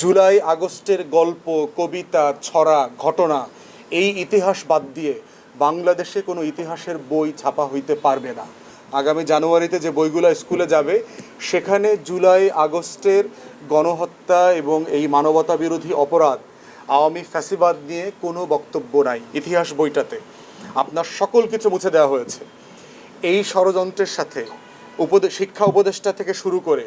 জুলাই আগস্টের গল্প, কবিতা, ছড়া, ঘটনা, এই ইতিহাস বাদ দিয়ে বাংলাদেশে কোনো ইতিহাসের বই ছাপা হইতে পারবে না। আগামী জানুয়ারিতে যে বইগুলো স্কুলে যাবে, সেখানে জুলাই আগস্টের গণহত্যা এবং এই মানবতা বিরোধী অপরাধ আওয়ামী ফ্যাসিবাদ নিয়ে কোনো বক্তব্য নাই ইতিহাস বইটাতে। আপনার সকল কিছু মুছে দেওয়া হয়েছে। এই ষড়যন্ত্রের সাথে উপদে, শিক্ষা উপদেষ্টা থেকে শুরু করে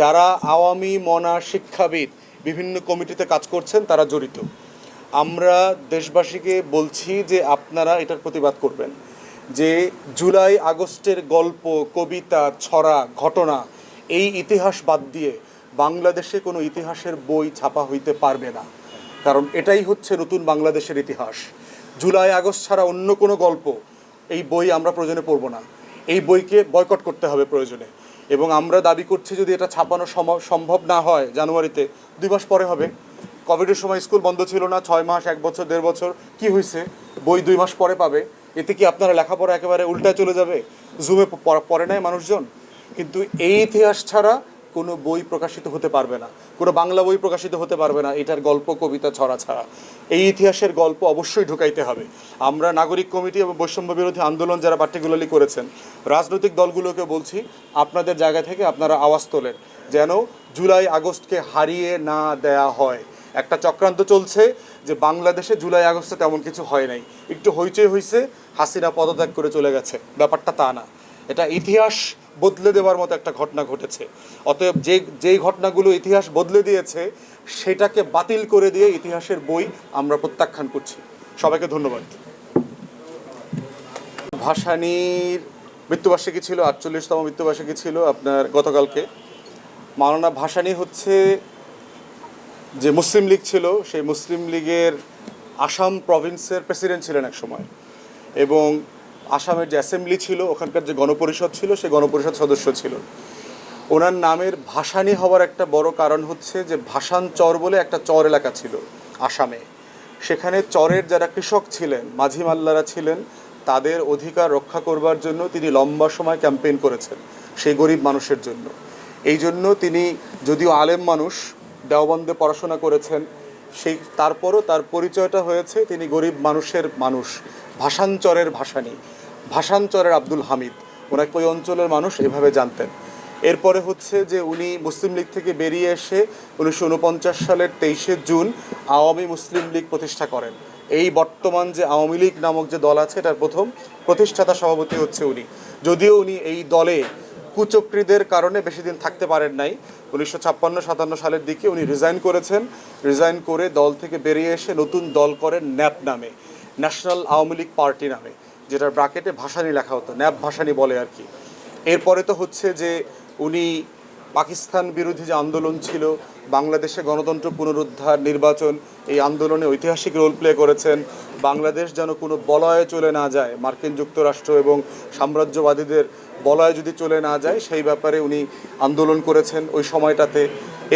যারা আওয়ামী মনা শিক্ষাবিদ বিভিন্ন কমিটিতে কাজ করছেন, তারা জড়িত। আমরা দেশবাসীকে বলছি যে আপনারা এটার প্রতিবাদ করবেন। যে জুলাই আগস্টের গল্প, কবিতা, ছড়া, ঘটনা, এই ইতিহাস বাদ দিয়ে বাংলাদেশে কোনো ইতিহাসের বই ছাপা হইতে পারবে না। কারণ এটাই হচ্ছে নতুন বাংলাদেশের ইতিহাস। জুলাই আগস্ট ছাড়া অন্য কোনো গল্প, এই বই আমরা প্রয়োজনে পড়ব না। এই বইকে বয়কট করতে হবে প্রয়োজনে। এবং আমরা দাবি করছি যদি এটা ছাপানো সম- সম্ভব না হয় জানুয়ারিতে, দুই মাস পরে হবে। কোভিডের সময় স্কুল বন্ধ ছিল না, ছয় মাস, এক বছর, দেড় বছর। কি হয়েছে? বই দুই মাস পরে পাবে। এতে কি আপনারা লেখাপড়া একেবারে উল্টায় চলে যাবে? জুমে পড়ে নেয় মানুষজন? কিন্তু এই ইতিহাস ছাড়া কোনো বই প্রকাশিত হতে পারবে না, কোনো বাংলা বই প্রকাশিত হতে পারবে না, এটার গল্প, কবিতা, ছড়া ছাড়া। এই ইতিহাসের গল্প অবশ্যই ঢুকাইতে হবে। আমরা নাগরিক কমিটি এবং বৈষম্য বিরোধী আন্দোলন যারা পার্টিকুলারলি করেছেন, রাজনৈতিক দলগুলোকে বলছি, আপনাদের জায়গা থেকে আপনারা আওয়াজ তোলেন, যেন জুলাই আগস্টকে হারিয়ে না দেয়া হয়। একটা চক্রান্ত চলছে যে বাংলাদেশে জুলাই আগস্টে তেমন কিছু হয় নাই। একটু হইচই হয়েছে হাসিনা পদত্যাগ করে চলে গেছে। ব্যাপারটা তা না। এটা ইতিহাস বদলে দেওয়ার মতো একটা ঘটনা ঘটেছে। অতএব যে, যেই ঘটনাগুলো ইতিহাস বদলে দিয়েছে, সেটাকে বাতিল করে দিয়ে ইতিহাসের বই আমরা প্রত্যাখ্যান করছি। সবাইকে ধন্যবাদ। ভাসানীর মৃত্যুবার্ষিকী ছিল, আটচল্লিশতম মৃত্যুবার্ষিকী ছিল আপনার গতকালকে। মাওলানা ভাসানী হচ্ছে যে মুসলিম লীগ ছিল, সেই মুসলিম লীগের আসাম প্রভিন্সের প্রেসিডেন্ট ছিলেন এক সময় এবং আসামের যে অ্যাসেম্বলি ছিল, ওখানকার যে গণপরিষদ ছিল সে গণপরিষদ সদস্য ছিল। ওনার নামের ভাসানী হওয়ার একটা বড় কারণ হচ্ছে যে ভাসান চর বলে একটা চর এলাকা ছিল আসামে। সেখানে চরের যারা কৃষক ছিলেন, মাঝি মাল্লারা ছিলেন, তাদের অধিকার রক্ষা করবার জন্য তিনি লম্বা সময় ক্যাম্পেইন করেছেন সেই গরিব মানুষের জন্য। এই জন্য তিনি যদিও আলেম মানুষ, দেওবন্দে পড়াশোনা করেছেন, সেই তারপরও তার পরিচয়টা হয়েছে তিনি গরিব মানুষের মানুষ ভাষাঞ্চরের ভাসানী। ভাষাঞ্চরের আব্দুল হামিদ। ওনাকে ওই অঞ্চলের মানুষ এভাবে জানতেন। এরপরে হচ্ছে যে উনি মুসলিম লীগ থেকে বেরিয়ে এসে উনিশশো উনপঞ্চাশ সালের তেইশে জুন আওয়ামী মুসলিম লীগ প্রতিষ্ঠা করেন। এই বর্তমান যে আওয়ামী লীগ নামক যে দল আছে, এটার প্রথম প্রতিষ্ঠাতা সভাপতি হচ্ছে উনি। যদিও উনি এই দলে কুচক্রীদের কারণে বেশি দিন থাকতে পারেন নাই। উনিশশো ছাপ্পান্ন, সাতান্ন সালের দিকে উনি রিজাইন করেছেন। রিজাইন করে দল থেকে বেরিয়ে এসে নতুন দল করেন ন্যাপ নামে ন্যাশনাল আওয়ামী লীগ পার্টি নামে। যেটার ব্রাকেটে ভাসানি লেখা হতো ন্যাব ভাসানি বলে আর কি। এরপরে তো হচ্ছে যে উনি পাকিস্তান বিরোধী যে আন্দোলন ছিল, বাংলাদেশে গণতন্ত্র পুনরুদ্ধার নির্বাচন, এই আন্দোলনে ঐতিহাসিক রোল প্লে করেছেন। বাংলাদেশ যেন কোনো বলয়ে চলে না যায়, মার্কিন যুক্তরাষ্ট্র এবং সাম্রাজ্যবাদীদের বলয়ে যদি চলে না যায়, সেই ব্যাপারে উনি আন্দোলন করেছেন ওই সময়টাতে।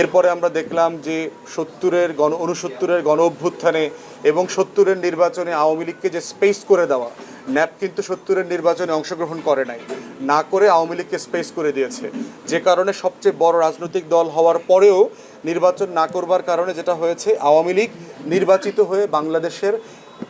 এরপরে আমরা দেখলাম যে সত্তরের গণ উনসত্তরের গণ অভ্যুত্থানে এবং সত্তরের নির্বাচনে আওয়ামী লীগকে যে স্পেস করে দেওয়া ন্যাপ কিন্তু সত্তরের নির্বাচনে অংশগ্রহণ করে নাই। না করে আওয়ামী লীগকে স্পেস করে দিয়েছে। যে কারণে সবচেয়ে বড় রাজনৈতিক দল হওয়ার পরেও নির্বাচন না করবার কারণে যেটা হয়েছে, আওয়ামী লীগ নির্বাচিত হয়ে বাংলাদেশের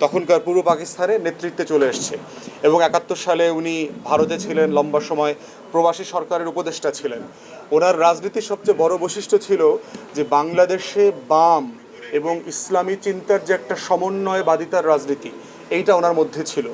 তখনকার পূর্ব পাকিস্তানে নেতৃত্বে চলে এসছে। এবং একাত্তর সালে উনি ভারতে ছিলেন, লম্বা সময় প্রবাসী সরকারের উপদেষ্টা ছিলেন। ওনার রাজনীতির সবচেয়ে বড় বৈশিষ্ট্য ছিল যে বাংলাদেশে বাম এবং ইসলামী চিন্তার যে একটা সমন্বয়বাদিতার রাজনীতি এইটা ওনার মধ্যে ছিল।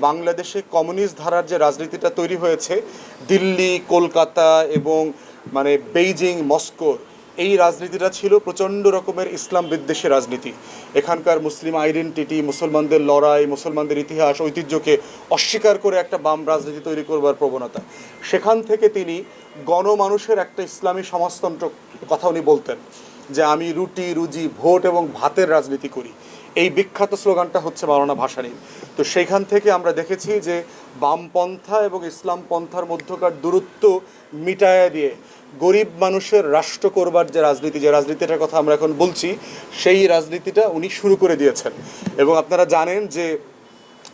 বাংলাদেশে কমিউনিস্ট ধারার যে রাজনীতিটা তৈরি হয়েছে, দিল্লি, কলকাতা এবং মানে বেইজিং মস্কোর এই রাজনীতিটা ছিল প্রচণ্ড রকমের ইসলাম বিদ্বেষী রাজনীতি। এখানকার মুসলিম আইডেন্টিটি, মুসলমানদের লড়াই, মুসলমানদের ইতিহাস, ঐতিহ্যকে অস্বীকার করে একটা বাম রাজনীতি তৈরি করবার প্রবণতা। সেখান থেকে তিনি গণমানুষের একটা ইসলামী সমাজতন্ত্র কথা উনি বলতেন যে, আমি রুটি, রুজি, ভোট এবং ভাতের রাজনীতি করি। এই বিখ্যাত স্লোগানটা হচ্ছে মাওলানা ভাসানী তো সেইখান থেকে আমরা দেখেছি যে বামপন্থা এবং ইসলাম পন্থার মধ্যকার দূরত্ব মিটায়া দিয়ে গরিব মানুষের রাষ্ট্র করবার যে রাজনীতি, যে রাজনীতিটার কথা আমরা এখন বলছি, সেই রাজনীতিটা উনি শুরু করে দিয়েছেন। এবং আপনারা জানেন যে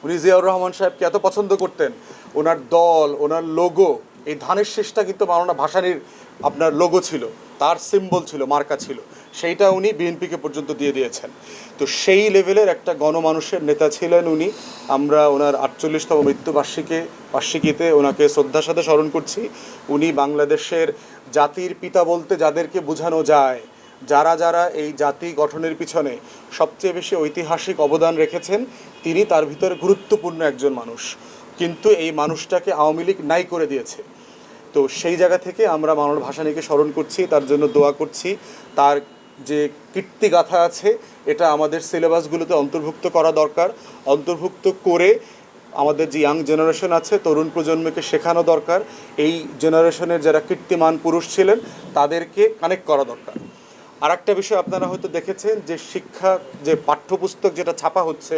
উনি জিয়াউর রহমান সাহেবকে এত পছন্দ করতেন, ওনার দল, ওনার লোগো এই ধানের শেষটা কিন্তু মাওলানা ভাসানির আপনার লোগো ছিল। তার সিম্বল ছিল, মার্কা ছিল। সেইটা উনি বিএনপিকে পর্যন্ত দিয়ে দিয়েছেন। তো সেই লেভেলের একটা গণমানুষের নেতা ছিলেন উনি। আমরা ওনার আটচল্লিশতম মৃত্যুবার্ষিকী, বার্ষিকীতে ওনাকে শ্রদ্ধার সাথে স্মরণ করছি। উনি বাংলাদেশের জাতির পিতা বলতে যাদেরকে বোঝানো যায়, যারা যারা এই জাতি গঠনের পিছনে সবচেয়ে বেশি ঐতিহাসিক অবদান রেখেছেন, তিনি তার ভিতরে গুরুত্বপূর্ণ একজন মানুষ। কিন্তু এই মানুষটাকে আওয়ামী লীগ নাই করে দিয়েছে। তো সেই জায়গা থেকে আমরা মানব ভাসানীকে স্মরণ করছি, তার জন্য দোয়া করছি। তার যে কীর্তিগাথা আছে, এটা আমাদের সিলেবাসগুলোতে অন্তর্ভুক্ত করা দরকার। অন্তর্ভুক্ত করে আমাদের যে ইয়াং জেনারেশন আছে, তরুণ প্রজন্মকে শেখানো দরকার। এই জেনারেশনের যারা কীর্তিমান পুরুষ ছিলেন, তাদেরকে কানেক্ট করা দরকার। আর একটা বিষয় আপনারা হয়তো দেখেছেন যে শিক্ষা, যে পাঠ্যপুস্তক যেটা ছাপা হচ্ছে